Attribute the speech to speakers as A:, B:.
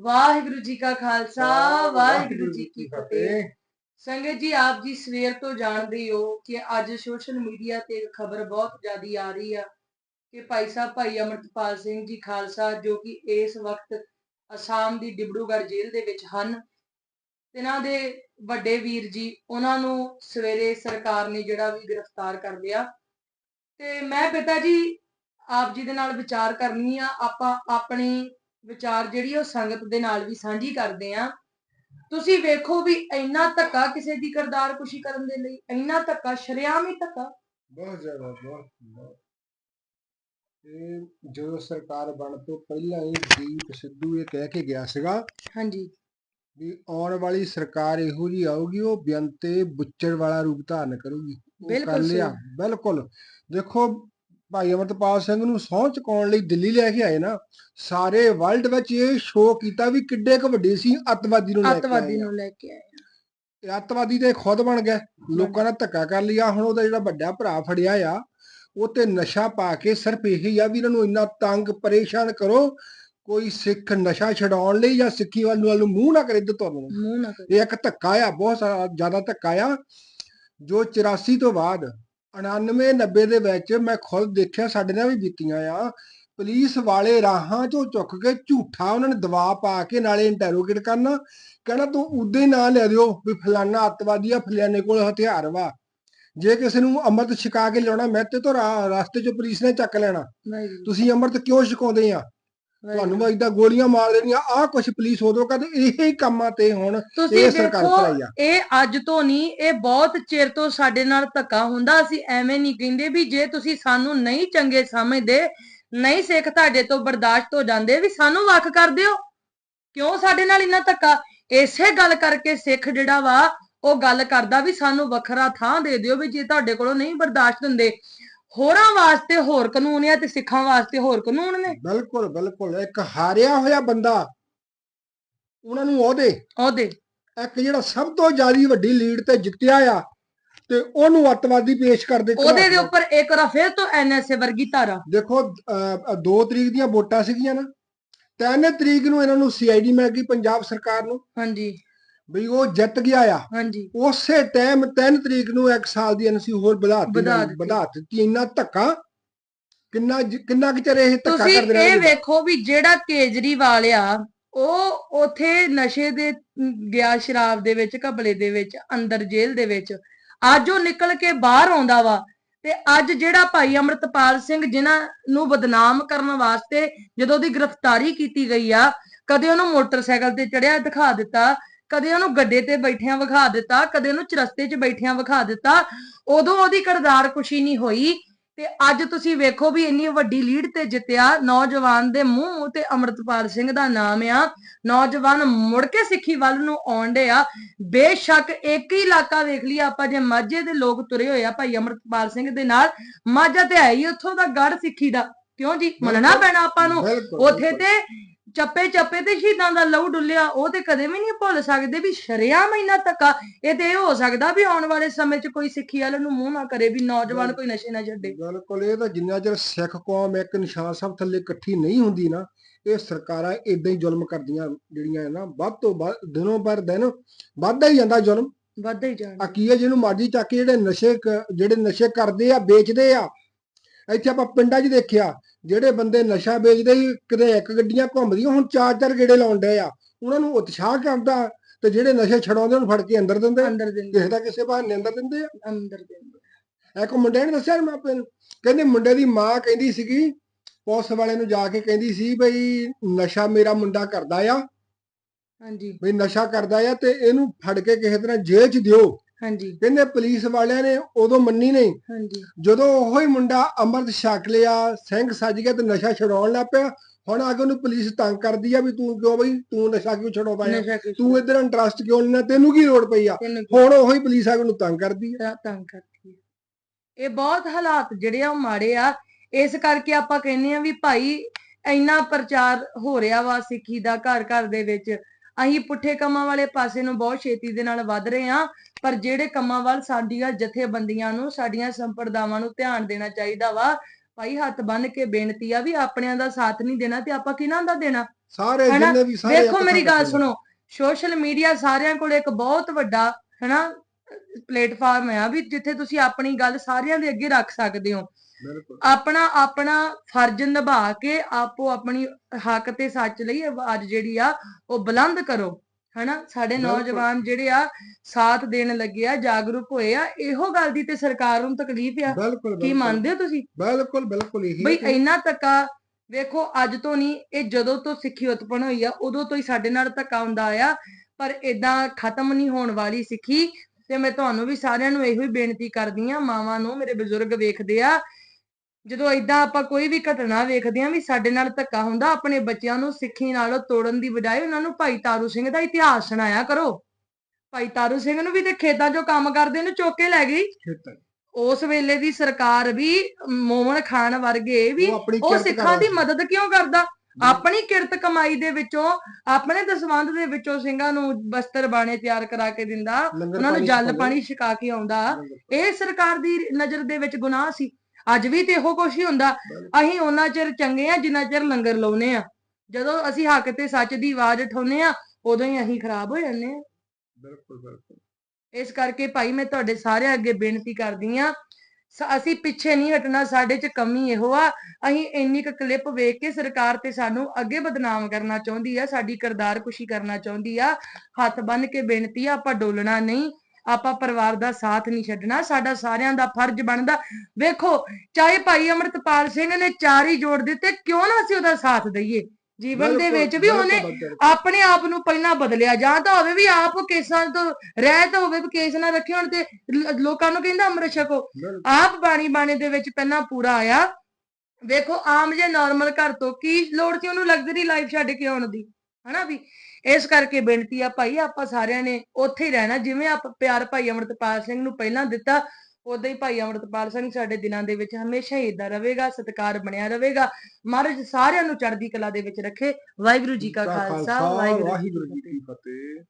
A: ਵਾਹਿਗੁਰੂ ਜੀ ਕਾ ਖਾਲਸਾ ਵਾਹਿਗੁਰੂ ਜੀ ਕੀ ਫਤਿਹ। ਸੰਗਤ ਜੀ ਆਪ ਜੀ ਸਵੇਰ ਤੋਂ ਜਾਣਦੇ ਹੀ ਕਿ ਅੱਜ ਸੋਸ਼ਲ ਮੀਡੀਆ ਤੇ ਇੱਕ ਖਬਰ ਬਹੁਤ ਜ਼ਿਆਦੀ ਆ ਰਹੀ ਆ ਕਿ ਭਾਈ ਸਾਹਿਬ ਭਾਈ ਅਮਰਤਪਾਲ ਸਿੰਘ ਜੀ ਖਾਲਸਾ ਜੋ ਕਿ ਇਸ ਵਕਤ ਅਸਾਮ ਦੀ ਡਿਬੜੂਗੜ੍ਹ ਜੇਲ੍ਹ ਦੇ ਵਿੱਚ ਹਨ ਇਹਨਾਂ ਦੇ ਵੱਡੇ ਵੀਰ ਜੀ ਉਹਨਾਂ ਨੂੰ ਸਵੇਰੇ ਸਰਕਾਰ ਨੇ ਜਿਹੜਾ ਵੀ ਗ੍ਰਿਫਤਾਰ ਕਰ ਲਿਆ। ਤੇ ਮੈਂ ਪਿਤਾ ਜੀ ਆਪ ਜੀ ਦੇ ਨਾਲ ਵਿਚਾਰ ਕਰਨੀ ਆ ਆਪਾਂ ਆਪਣੀ ਵਿਚਾਰ ਜਿਹੜੀ ਉਹ ਸੰਗਤ ਦੇ ਨਾਲ ਵੀ ਸਾਂਝੀ ਕਰਦੇ ਆ। ਤੁਸੀਂ ਵੇਖੋ ਵੀ ਇੰਨਾ ਧੱਕਾ ਕਿਸੇ ਦੀ ਕਰਦਾਰ ਕੁਸ਼ੀ ਕਰਨ ਦੇ ਲਈ ਇੰਨਾ ਧੱਕਾ ਸ਼ਰਿਆਮ ਹੀ ਧੱਕਾ।
B: ਬਹੁਤ ਜ਼ਿਆਦਾ ਬਹੁਤ। ਇਹ ਜਦੋਂ ਸਰਕਾਰ ਬਣ ਤੋਂ ਪਹਿਲਾਂ ਹੀ ਦੀਪ ਸਿੱਧੂ ਇਹ ਕਹਿ ਕੇ ਗਿਆ ਸੀਗਾ
A: ਹਾਂਜੀ।
B: ਵੀ ਆਉਣ ਵਾਲੀ ਸਰਕਾਰ ਇਹੋ ਜੀ ਆਊਗੀ ਉਹ ਬੇਅੰਤੇ ਬੁੱਚੜ ਵਾਲਾ ਰੂਪ ਧਾਰਨ ਕਰੂਗੀ।
A: ਬਿਲਕੁਲ
B: ਬਿਲਕੁਲ। ਦੇਖੋ ਭਾਈ ਅਮਰਤਪਾਲ ਸਿੰਘ ਨੂੰ ਸਹੁੰ ਚੁਕਾਉਣ ਲਈ ਦਿੱਲੀ ਲੈ ਕੇ ਆਏ ਨਾ ਸਾਰੇ ਵਰਲਡ ਵਿੱਚ ਇਹ ਸ਼ੋਅ ਕੀਤਾ ਵੀ ਕਿੱਡੇ ਕੁ ਵੱਡੇ ਸੀ ਅੱਤਵਾਦੀ ਨੂੰ ਲੈ ਕੇ
A: ਅੱਤਵਾਦੀ। ਨੂੰ ਲੈ ਕੇ ਆਏ
B: ਅੱਤਵਾਦੀ ਤੇ ਖੁਦ ਬਣ ਗਿਆ ਲੋਕਾਂ ਨੇ ਧੱਕਾ ਕਰ ਲਿਆ ਹੁਣ ਉਹਦਾ ਜਿਹੜਾ ਵੱਡਾ ਭਰਾ ਫੜਿਆ ਆ ਉਹ ਤੇ ਨਸ਼ਾ ਪਾ ਕੇ ਸਿਰਫ ਇਹੀ ਆ ਵੀ ਇਹਨਾਂ ਨੂੰ ਇੰਨਾ ਤੰਗ ਪਰੇਸ਼ਾਨ ਕਰੋ ਕੋਈ ਸਿੱਖ ਨਸ਼ਾ ਛਡਾਉਣ ਲਈ ਜਾਂ ਸਿੱਖੀ ਵੱਲ ਨੂੰ ਮੂੰਹ ਨਾ ਕਰੇ ਤੁਹਾਨੂੰ
A: ਮੂੰਹ ਨਾ ਕਰੋ।
B: ਇਹ ਇੱਕ ਧੱਕਾ ਆ ਬਹੁਤ ਜ਼ਿਆਦਾ ਧੱਕਾ ਆ ਜੋ 84 ਤੋਂ ਬਾਅਦ 99 90 ਦੇ ਵਿੱਚ ਮੈਂ ਖੁਦ ਦੇਖਿਆ ਸਾਡੇ ਨਾਲ ਵੀ ਬੀਤੀਆਂ ਆ। ਪੁਲਿਸ ਵਾਲੇ ਰਾਹਾਂ ਚੋਂ ਚੁੱਕ ਕੇ ਝੂਠਾ ਉਹਨਾਂ ਨੇ ਦਵਾ ਪਾ ਕੇ ਨਾਲੇ ਇੰਟਰੋਗੇਟ ਕਰਨਾ। ਕਹਿਣਾ ਤੂੰ ਉਦੋਂ ਹੀ ਨਾਂ ਲੈ ਦਿਓ ਵੀ ਫਲਾਨਾ ਅੱਤਵਾਦੀ ਆ ਫਲਾਨੇ ਕੋਲ ਹਥਿਆਰ ਵਾ। ਜੇ ਕਿਸੇ ਨੂੰ ਅੰਮ੍ਰਿਤ ਛਕਾ ਕੇ ਲਿਆਉਣਾ ਮੈਂ ਤੇ ਤੋਂ ਰਸਤੇ 'ਚ ਪੁਲਿਸ ਨੇ ਚੱਕ ਲੈਣਾ। ਤੁਸੀਂ ਅੰਮ੍ਰਿਤ ਕਿਉਂ ਛਕਾਉਂਦੇ ਆ? ਤੁਹਾਨੂੰ ਇਦਾਂ ਗੋਲੀਆਂ ਮਾਰ ਦੇਣੀਆਂ ਆਹ ਕੁਛ ਪੁਲਿਸ ਉਦੋਂ ਕਦੇ ਇਹੀ ਕੰਮਾਂ ਤੇ ਹੁਣ
A: ਤੁਸੀਂ
B: ਇਹ ਸਰਕਾਰ ਭਲਾਈ ਆ।
A: ਇਹ ਅੱਜ ਤੋਂ ਨਹੀਂ ਇਹ ਬਹੁਤ ਚਿਰ ਤੋਂ ਸਾਡੇ ਨਾਲ ਧੱਕਾ ਹੁੰਦਾ ਅਸੀਂ ਐਵੇਂ ਨਹੀਂ ਕਹਿੰਦੇ ਵੀ ਜੇ ਤੁਸੀਂ ਸਾਨੂੰ ਨਹੀਂ ਚੰਗੇ ਸਮਝਦੇ ਨਹੀਂ ਸਿੱਖ ਤੁਹਾਡੇ ਤੋਂ ਬਰਦਾਸ਼ਤ ਹੋ ਜਾਂਦੇ ਵੀ ਸਾਨੂੰ ਵੱਖ ਕਰ ਦਿਓ। ਕਿਉਂ ਸਾਡੇ ਨਾਲ ਇੰਨਾ ਧੱਕਾ? ਇਸੇ ਗੱਲ ਕਰਕੇ ਸਿੱਖ ਜਿਹੜਾ ਵਾ ਉਹ ਗੱਲ ਕਰਦਾ ਵੀ ਸਾਨੂੰ ਵੱਖਰਾ ਥਾਂ ਦੇ ਦਿਓ ਵੀ ਜੇ ਤੁਹਾਡੇ ਕੋਲੋਂ ਨਹੀਂ ਬਰਦਾਸ਼ਤ ਹੁੰਦੇ ਹੋਰਾਂ ਵਾਸਤੇ ਹੋਰ ਕਾਨੂੰਨ ਆ ਤੇ ਸਿੱਖਾਂ ਵਾਸਤੇ ਹੋਰ ਕਾਨੂੰਨ ਨੇ।
B: ਬਿਲਕੁਲ ਬਿਲਕੁਲ। ਇੱਕ ਹਾਰਿਆ ਹੋਇਆ ਬੰਦਾ ਉਹਨਾਂ ਨੂੰ ਉਹਦੇ
A: ਉਹਦੇ।
B: ਇੱਕ ਜਿਹੜਾ ਸਭ ਤੋਂ ਜ਼ਿਆਦਾ ਵੱਡੀ ਲੀਡ ਤੇ ਜਿੱਤਿਆ ਆ ਤੇ ਉਹਨੂੰ ਅੱਤਵਾਦੀ ਪੇਸ਼ ਕਰਦੇ
A: ਉਹਦੇ ਦੇ ਉੱਪਰ ਇੱਕ ਵਾਰ ਫਿਰ ਤੋਂ ਐਨਐਸਏ ਵਰਗੀ ਧਾਰਾ।
B: ਦੇਖੋ 2 ਤਰੀਕ ਦੀਆਂ ਵੋਟਾਂ ਸੀਗੀਆਂ ਨਾ 3 ਤਰੀਕ ਨੂੰ ਇਹਨਾਂ ਨੂੰ ਸੀਆਈਡੀ ਮਿਲ ਗਈ ਪੰਜਾਬ ਸਰਕਾਰ ਨੂੰ।
A: ਹਾਂਜੀ।
B: ਵੀ ਉਹ ਜਿੱਤ ਗਿਆ ਆ।
A: ਹਾਂਜੀ।
B: ਉਸੇ ਟਾਈਮ 3 ਤਰੀਕ ਨੂੰ ਇੱਕ ਸਾਲ ਦੀ ਐਨਸੀ ਹੋਰ ਵਧਾ ਦਿੱਤੀ
A: ਵਧਾ ਦਿੱਤੀ।
B: ਇੰਨਾ ਧੱਕਾ ਕਿੰਨਾ ਕਿੰਨਾ ਕੁ ਚਿਰ ਇਹ ਧੱਕਾ
A: ਤੁਸੀਂ
B: ਕਰਦੇ
A: ਇਹ
B: ਰਹਿਣਗੇ
A: ਵੇਖੋ ਵੀ ਜਿਹੜਾ ਕੇਜਰੀਵਾਲ ਆ ਉਹ ਉਥੇ ਨਸ਼ੇ ਦੇ ਗਿਆ ਸ਼ਰਾਬ ਦੇ ਵਿੱਚ ਘਬਲੇ ਦੇ ਵਿੱਚ ਅੰਦਰ ਜੇਲ੍ਹ ਦੇ ਵਿੱਚ। ਅੱਜ ਉਹ ਨਿਕਲ ਕੇ ਬਾਹਰ ਆਉਂਦਾ ਵਾ ਤੇ ਅੱਜ ਜਿਹੜਾ ਭਾਈ ਅਮਰਤਪਾਲ ਸਿੰਘ ਜਿਨ੍ਹਾਂ ਨੂੰ ਬਦਨਾਮ ਕਰਨ ਵਾਸਤੇ ਜਦੋਂ ਉਹਦੀ ਗ੍ਰਿਫਤਾਰੀ ਕੀਤੀ ਗਈ ਆ ਕਦੇ ਉਹਨੂੰ ਮੋਟਰਸਾਈਕਲ ਤੇ ਚੜਿਆ ਦਿਖਾ ਦਿੱਤਾ ਕਦੇ ਉਹਨੂੰ ਗੱਡੇ ਤੇ ਬੈਠਿਆਂ ਵਿਖਾ ਦਿੱਤਾ ਕਦੇ ਉਹਨੂੰ ਚਰਸਤੇ 'ਚ ਬੈਠਿਆਂ ਵਿਖਾ ਦਿੱਤਾ ਉਦੋਂ ਉਹਦੀ ਕਰਦਾਰ ਕੁਸ਼ੀ ਨਹੀਂ ਹੋਈ। ਤੇ ਅੱਜ ਤੁਸੀਂ ਵੇਖੋ ਵੀ ਇੰਨੀ ਵੱਡੀ ਲੀਡ ਤੇ ਜਿੱਤਿਆ ਨੌਜਵਾਨ ਦੇ ਮੂੰਹ ਤੇ ਅਮਰਤਪਾਲ ਸਿੰਘ ਦਾ ਨਾਮ ਆ। ਨੌਜਵਾਨ ਮੁੜ ਕੇ ਸਿੱਖੀ ਵੱਲ ਨੂੰ ਆਉਂਦੇ ਆ ਬੇਸ਼ੱਕ ਇੱਕ ਹੀ ਇਲਾਕਾ ਵੇਖ ਲਈ ਆਪਾਂ ਜੇ ਮਾਝੇ ਦੇ ਲੋਕ ਤੁਰੇ ਹੋਏ ਆ ਭਾਈ ਅਮਰਤਪਾਲ ਸਿੰਘ ਦੇ ਨਾਲ ਮਾਝਾ ਤੇ ਹੈ ਹੀ ਉੱਥੋਂ ਦਾ ਗੜ ਸਿੱਖੀ ਦਾ। ਕਿਉਂ ਜੀ? ਮੰਨਣਾ ਪੈਣਾ ਆਪਾਂ ਨੂੰ। ਉਥੇ। ਤੇ ਚੱਪੇ ਚੱਪੇ ਤੇ ਸ਼ਹੀਦਾਂ ਦਾ ਲਹੂ ਡੁੱਲਿਆ ਉਹ ਤੇ ਕਦੇ ਵੀ ਨਹੀਂ ਭੁੱਲ ਸਕਦੇ ਵੀ ਸ਼ਰਿਆਮ ਇੰਨਾ ਧੱਕਾ ਇਹ ਤੇ ਇਹ ਹੋ ਸਕਦਾ ਵੀ ਆਉਣ ਵਾਲੇ ਸਮੇਂ 'ਚ ਕੋਈ ਸਿੱਖੀ ਵਾਲੇ ਨੂੰ ਮੂੰਹ ਨਾ ਕਰੇ ਵੀ ਨੌਜਵਾਨ ਕੋਈ ਨਸ਼ੇ ਨਾ ਛੱਡੇ।
B: ਬਿਲਕੁਲ ਇਹ ਤਾਂ ਜਿੰਨਾ ਚਿਰ ਸਿੱਖ ਕੌਮ ਇੱਕ ਨਿਸ਼ਾਨ ਸਾਹਿਬ ਥੱਲੇ ਇਕੱਠੀ ਨਹੀਂ ਹੁੰਦੀ ਨਾ ਇਹ ਸਰਕਾਰਾਂ ਇਦਾਂ ਹੀ ਜ਼ੁਲਮ ਕਰਦੀਆਂ ਜਿਹੜੀਆਂ ਹੈ ਨਾ ਵੱਧ ਤੋਂ ਵੱਧ ਦਿਨੋਂ ਪਰ ਦਿਨ ਵੱਧਦਾ ਹੀ ਜਾਂਦਾ ਜ਼ੁਲਮ।
A: ਵੱਧਦਾ ਹੀ ਜਾਣਾ
B: ਆ ਕੀ ਹੈ ਜਿਹਨੂੰ ਮਰਜ਼ੀ ਚੱਕ ਕੇ ਜਿਹੜੇ ਨਸ਼ੇ ਕ- ਜਿਹੜੇ ਨਸ਼ੇ ਕਰਦੇ ਆ ਵੇਚਦੇ ਆ ਇੱਥੇ ਆਪਾਂ ਪਿੰਡਾਂ 'ਚ ਦੇਖਿਆ ਜਿਹੜੇ ਬੰਦੇ ਨਸ਼ਾ ਵੇਚਦੇ ਸੀ ਕਿਤੇ ਇੱਕ ਗੱਡੀਆਂ ਘੁੰਮਦੀਆਂ ਹੁਣ ਚਾਰ ਚਾਰ ਗੇੜੇ ਲਾਉਣ ਡਏ ਆ। ਉਹਨਾਂ ਨੂੰ ਉਤਸ਼ਾਹ ਕਰਦਾ ਤੇ ਜਿਹੜੇ ਨਸ਼ੇ ਛਡਾਉਂਦੇ ਉਹਨੂੰ ਫੜ ਕੇ ਅੰਦਰ ਦਿੰਦੇ।
A: ਅੰਦਰ ਦਿੰਦੇ
B: ਕਿਸੇ ਦਾ ਕਿਸੇ ਬਹਾਨੇ ਅੰਦਰ ਦਿੰਦੇ ਆ।
A: ਅੰਦਰ ਦਿੰਦੇ
B: ਇੱਕ ਮੁੰਡੇ ਨੇ ਦੱਸਿਆ ਮੈਂ ਆਪੇ ਨੂੰ ਕਹਿੰਦੇ ਮੁੰਡੇ ਦੀ ਮਾਂ ਕਹਿੰਦੀ ਸੀਗੀ ਪੁਲਿਸ ਵਾਲੇ ਨੂੰ ਜਾ ਕੇ ਕਹਿੰਦੀ ਸੀ ਬਈ ਨਸ਼ਾ ਮੇਰਾ ਮੁੰਡਾ ਕਰਦਾ ਆ।
A: ਹਾਂਜੀ।
B: ਬਈ ਨਸ਼ਾ ਕਰਦਾ ਆ ਤੇ ਇਹਨੂੰ ਫੜ ਕੇ ਕਿਸੇ ਤਰ੍ਹਾਂ ਜੇਲ੍ਹ 'ਚ ਦਿਓ।
A: ਹਾਂਜੀ।
B: ਕਹਿੰਦੇ ਪੁਲਿਸ ਵਾਲਿਆਂ ਨੇ ਉਦੋਂ ਮੰਨੀ ਨਹੀਂ।
A: ਹਾਂਜੀ।
B: ਜਦੋਂ ਉਹੋ ਹੀ ਮੁੰਡਾ ਅੰਮ੍ਰਿਤ ਛਕ ਲਿਆ ਸਿੰਘ ਸੱਜ ਗਿਆ ਤੇ ਨਸ਼ਾ ਛਡਾਉਣ ਲੱਗ ਪਿਆ। ਹੁਣ ਆ ਕੇ ਉਹਨੂੰ ਪੁਲਿਸ ਤੰਗ ਕਰਦੀ ਆ ਵੀ ਤੂੰ ਕਿਉਂ ਬਈ ਤੂੰ ਨਸ਼ਾ ਕਿਉਂ ਛਡਾਉਂਦਾ ਆ? ਤੂੰ ਇਧਰ ਇੰਟਰਸਟ ਕਿਉਂ ਲੈਣਾ ਤੈਨੂੰ ਕੀ ਲੋੜ ਪਈ ਆ? ਹੁਣ ਉਹੋ ਹੀ ਪੁਲਿਸ ਆ ਕੇ ਉਹਨੂੰ ਤੰਗ ਕਰਦੀ ਆ।
A: ਤੰਗ ਕਰਦੀ ਹੈ ਇਹ ਬਹੁਤ ਹਾਲਾਤ ਜਿਹੜੇ ਆ ਉਹ ਮਾੜੇ ਆ। ਇਸ ਕਰਕੇ ਆਪਾਂ ਕਹਿੰਦੇ ਆ ਵੀ ਭਾਈ ਇੰਨਾ ਪ੍ਰਚਾਰ ਹੋ ਰਿਹਾ ਵਾ ਸਿੱਖੀ ਦਾ ਘਰ ਘਰ ਦੇ ਵਿੱਚ। ਅਸੀਂ ਪੁੱਠੇ ਕੰਮਾਂ ਵਾਲੇ ਪਾਸੇ ਨੂੰ ਬਹੁਤ ਛੇਤੀ ਦੇ ਨਾਲ ਵੱਧ ਰਹੇ ਆ ਪਰ ਜਿਹੜੇ ਕੰਮਾਂ ਵੱਲ ਸਾਡੀਆਂ ਜਥੇਬੰਦੀਆਂ ਨੂੰ ਸਾਡੀਆਂ ਸੰਪਰਦਾਵਾਂ ਨੂੰ ਧਿਆਨ ਦੇਣਾ ਚਾਹੀਦਾ ਵਾ ਭਾਈ ਹੱਥ ਬੰਨ ਕੇ ਬੇਨਤੀ ਆ ਵੀ ਆਪਣਿਆਂ ਦਾ ਸਾਥ ਨਹੀਂ ਦੇਣਾ ਤੇ ਆਪਾਂ ਕਿਹਨਾਂ ਦਾ ਦੇਣਾ?
B: ਸਾਰੇ? ਜਿੰਨੇ ਵੀ ਸਾਰੇ ਇੱਕ
A: ਮੇਰੀ ਗੱਲ ਸੁਣੋ ਸੋਸ਼ਲ ਮੀਡੀਆ ਸਾਰਿਆਂ ਕੋਲ ਇੱਕ ਬਹੁਤ ਵੱਡਾ ਹਨਾ ਪਲੇਟਫਾਰਮ ਆ ਵੀ ਜਿੱਥੇ ਤੁਸੀਂ ਆਪਣੀ ਗੱਲ ਸਾਰਿਆਂ ਦੇ ਅੱਗੇ ਰੱਖ ਸਕਦੇ ਹੋ। ਆਪਣਾ ਆਪਣਾ ਫਰਜ਼ ਨਿਭਾ ਕੇ ਆਪੋ ਆਪਣੀ ਹੱਕ ਤੇ ਸੱਚ ਲਈ ਆਵਾਜ਼ ਜਿਹੜੀ ਆ ਉਹ ਬੁਲੰਦ ਕਰੋ ਹਨਾ? ਸਾਡੇ। ਨੌਜਵਾਨ ਜਿਹੜੇ ਆ ਸਾਥ ਦੇਣ ਲੱਗੇ ਆ ਜਾਗਰੂਕ ਹੋਏ ਆ ਇਹੋ ਗੱਲ ਦੀ ਤੇ ਸਰਕਾਰ ਨੂੰ ਤਕਲੀਫ ਆ। ਕੀ ਮੰਨਦੇ ਹੋ ਤੁਸੀਂ?
B: ਬਿਲਕੁਲ ਬਿਲਕੁਲ ਇਹੀ
A: ਬਈ ਇੰਨਾ ਧੱਕਾ ਵੇਖੋ ਅੱਜ ਤੋਂ ਨਹੀਂ ਇਹ ਜਦੋਂ ਤੋਂ ਸਿੱਖੀ ਉਤਪਨ ਹੋਈ ਆ ਉਦੋਂ ਤੋਂ ਹੀ ਸਾਡੇ ਨਾਲ ਧੱਕਾ ਹੁੰਦਾ ਆਇਆ ਪਰ ਇਦਾਂ ਖਤਮ ਨਹੀਂ ਹੋਣ ਵਾਲੀ ਸਿੱਖੀ ਤੇ ਮੈਂ ਤੁਹਾਨੂੰ ਵੀ ਸਾਰਿਆਂ ਨੂੰ ਇਹੋ ਹੀ ਬੇਨਤੀ ਕਰਦੀ ਆ ਮਾਵਾਂ ਨੂੰ ਮੇਰੇ ਬਜ਼ੁਰਗ ਵੇਖਦੇ ਆ ਜਦੋਂ ਇਦਾਂ ਆਪਾਂ ਕੋਈ ਵੀ ਘਟਨਾ ਵੇਖਦੇ ਆ ਵੀ ਸਾਡੇ ਨਾਲ ਧੱਕਾ ਹੁੰਦਾ ਆਪਣੇ ਬੱਚਿਆਂ ਨੂੰ ਸਿੱਖੀ ਨਾਲੋਂ ਤੋੜਨ ਦੀ ਬਜਾਏ ਉਹਨਾਂ ਨੂੰ ਭਾਈ ਤਾਰੂ ਸਿੰਘ ਦਾ ਇਤਿਹਾਸ ਸੁਣਾਇਆ ਕਰੋ। ਭਾਈ ਤਾਰੂ ਸਿੰਘ ਨੂੰ ਵੀ ਤੇ ਖੇਤਾਂ 'ਚੋਂ ਕੰਮ ਕਰਦੇ ਨੂੰ ਚੁੱਕ ਕੇ ਲੈ ਗਈ। ਉਸ ਵੇਲੇ ਦੀ ਸਰਕਾਰ ਵੀ ਮੋਹਨ ਖਾਨ ਵਰਗੇ ਵੀ
B: ਉਹ
A: ਸਿੱਖਾਂ ਦੀ ਮਦਦ ਕਿਉਂ ਕਰਦਾ? ਆਪਣੀ ਕਿਰਤ ਕਮਾਈ ਦੇ ਵਿੱਚੋਂ ਆਪਣੇ ਦਸਵੰਧ ਦੇ ਵਿੱਚੋਂ ਸਿੰਘਾਂ ਨੂੰ ਬਸਤਰ ਬਾਣੇ ਤਿਆਰ ਕਰਾ ਕੇ ਦਿੰਦਾ। ਉਹਨਾਂ ਨੂੰ ਜਲ। ਪਾਣੀ ਛਕਾ ਕੇ ਆਉਂਦਾ। ਇਹ ਸਰਕਾਰ ਦੀ ਨਜ਼ਰ ਦੇ ਵਿੱਚ ਗੁਨਾਹ ਸੀ। ਅੱਜ ਵੀ ਤੇ ਇਹੋ ਕੁਛ ਹੀ ਹੁੰਦਾ। ਅਸੀਂ ਉਹਨਾਂ ਚਿਰ ਚੰਗੇ ਆ ਜਿੰਨਾ ਚਿਰ ਲੰਗਰ ਲਾਉਨੇ ਆ। ਜਦੋਂ ਅਸੀਂ ਹੱਕ ਤੇ ਸੱਚ ਦੀ ਆਵਾਜ਼ ਉਠਾਉਨੇ ਆ ਉਦੋਂ ਹੀ ਅਸੀਂ ਖਰਾਬ ਹੋ ਜਾਂਦੇ ਆ।
B: ਬਿਲਕੁਲ ਬਿਲਕੁਲ।
A: ਇਸ ਕਰਕੇ ਭਾਈ ਮੈਂ ਤੁਹਾਡੇ ਸਾਰਿਆਂ ਅੱਗੇ ਬੇਨਤੀ ਕਰਦੀ ਆ ਅਸੀਂ ਪਿੱਛੇ ਨਹੀਂ ਹਟਣਾ ਸਾਡੇ 'ਚ ਕਮੀ ਇਹੋ ਆ। ਅਸੀਂ ਇੰਨੀ ਕੁ ਕਲਿੱਪ ਵੇਖ ਕੇ ਸਰਕਾਰ ਤੇ ਸਾਨੂੰ ਅੱਗੇ ਬਦਨਾਮ ਕਰਨਾ ਚਾਹੁੰਦੀ ਆ ਸਾਡੀ ਕਿਰਦਾਰ ਕੁਸ਼ੀ ਕਰਨਾ ਚਾਹੁੰਦੀ ਆ। ਹੱਥ ਬੰਨ ਕੇ ਬੇਨਤੀ ਆ ਆਪਾਂ ਡੋਲਣਾ ਨਹੀਂ। ਆਪਾਂ ਪਰਿਵਾਰ ਦਾ ਸਾਥ ਨਹੀਂ ਛੱਡਣਾ ਸਾਡਾ ਸਾਰਿਆਂ ਦਾ ਫਰਜ਼ ਬਣਦਾ। ਵੇਖੋ ਚਾਹੇ ਭਾਈ ਅਮਰਤਪਾਲ ਸਿੰਘ ਨੇ ਚਾਰ ਹੀ ਜੋੜ ਦਿੱਤੇ ਕਿਉਂ ਨਾ ਅਸੀਂ ਉਹਦਾ ਸਾਥ ਦਈਏ? ਜੀਵਨ ਦੇ ਵਿੱਚ ਵੀ ਉਹਨੇ। ਆਪਣੇ ਆਪ ਨੂੰ ਪਹਿਲਾਂ ਬਦਲਿਆ। ਜਾਂ ਤਾਂ ਹੋਵੇ ਵੀ ਆਪ ਕੇਸਾਂ ਤੋਂ ਰਹਿਤ ਹੋਵੇ ਵੀ ਕੇਸ ਨਾ ਰੱਖੇ ਹੁਣ ਤੇ ਲੋਕਾਂ ਨੂੰ ਕਹਿੰਦਾ ਅੰਮ੍ਰਿਤ ਛਕੋ। ਆਪ ਬਾਣੀ ਬਾਣੇ ਦੇ ਵਿੱਚ ਪਹਿਲਾਂ ਪੂਰਾ ਆਇਆ। ਵੇਖੋ ਆਮ ਜੇ ਨਾਰਮਲ ਘਰ ਤੋਂ ਕੀ ਲੋੜ ਸੀ ਉਹਨੂੰ ਲਗਜ਼ਰੀ ਲਾਈਫ ਛੱਡ ਕੇ ਆਉਣ ਦੀ? ਹਨਾ ਵੀ? ਇਸ ਕਰਕੇ ਬੇਨਤੀ ਆ ਭਾਈ ਆਪਾਂ ਸਾਰਿਆਂ ਨੇ ਉੱਥੇ ਹੀ ਰਹਿਣਾ ਜਿਵੇਂ ਆਪ ਪਿਆਰ ਭਾਈ ਅਮਰਤਪਾਲ ਸਿੰਘ ਨੂੰ ਪਹਿਲਾਂ ਦਿੱਤਾ ਉਦਾਂ ਹੀ ਭਾਈ ਅਮਰਤਪਾਲ ਸਿੰਘ ਸਾਡੇ ਦਿਲਾਂ ਦੇ ਵਿੱਚ ਹਮੇਸ਼ਾ ਹੀ ਇਦਾਂ ਰਹੇਗਾ ਸਤਿਕਾਰ ਬਣਿਆ ਰਹੇਗਾ। ਮਹਾਰਾਜ ਸਾਰਿਆਂ ਨੂੰ ਚੜ੍ਹਦੀ ਕਲਾ ਦੇ ਵਿੱਚ ਰੱਖੇ। ਵਾਹਿਗੁਰੂ ਜੀ ਕਾ ਖਾਲਸਾ ਵਾਹਿਗੁਰੂ ਜੀ
B: ਕੀ ਫਤਿਹ।